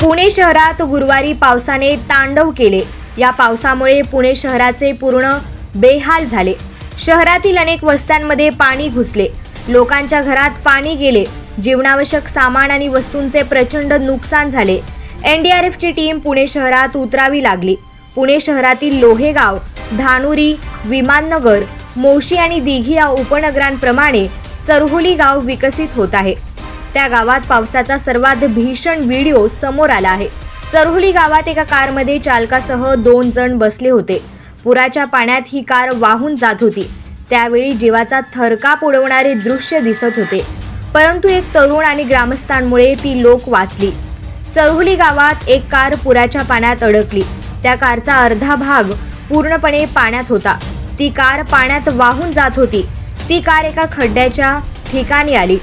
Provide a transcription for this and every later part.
पुणे शहरात गुरुवारी पावसाने तांडव केले. या पावसामुळे पुणे शहराचे पूर्ण बेहाल झाले. शहरातील अनेक वस्त्यांमध्ये पाणी घुसले. लोकांच्या घरात पाणी गेले. जीवनावश्यक सामान आणि वस्तूंचे प्रचंड नुकसान झाले. एनडीआरएफची टीम पुणे शहरात उतरावी लागली. पुणे शहरातील लोहेगाव धानुरी विमाननगर मोशी आणि दिघी या उपनगरांप्रमाणे चरहोली गाव विकसित होत आहे. त्या गावात पावसाचा सर्वात भीषण व्हिडिओ समोर आला आहे. चरहुली गावात एका कारमध्ये चालकासह दोन जण बसले होते. पुराच्या पाण्यात ही कार वाहून जात होती. त्यावेळी जीवाचा थरकाप उडवणारे दृश्य दिसत होते. परंतु एक तरुण आणि ग्रामस्थांमुळे ती लोक वाचली. चरहुली गावात एक कार पुराच्या पाण्यात अडकली. त्या कारचा अर्धा भाग पूर्णपणे पाण्यात होता. ती कार पाण्यात वाहून जात होती. ती कार एका खड्ड्याच्या ठिकाणी आली.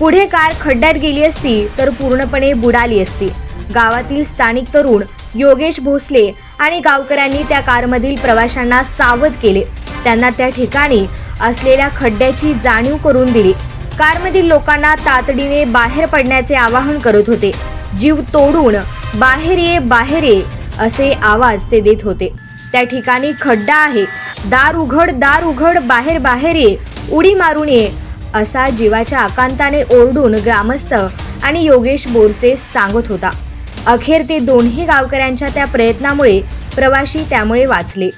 पुढे कार खड्ड्यात गेली असती तर पूर्णपणे बुडाली असती. गावातील स्थानिक तरुण योगेश भोसले आणि गावकऱ्यांनी त्या कारमधील प्रवाशांना सावध केले. त्यांना त्या ठिकाणी असलेल्या खड्ड्याची जाणीव करून दिली. कारमधील लोकांना तातडीने बाहेर पडण्याचे आवाहन करत होते. जीव तोडून बाहेर ये बाहेर ये असे आवाज ते देत होते. त्या ठिकाणी खड्डा आहे. दार उघड दार उघड बाहेर बाहेर ये. उडी मारून ये. असा जीवाच्या आकांताने ओरडून ग्रामस्थ आणि योगेश बोरसे सांगत होता. अखेर ते दोन्ही गावकऱ्यांच्या त्या प्रयत्नामुळे प्रवाशी त्यामुळे वाचले.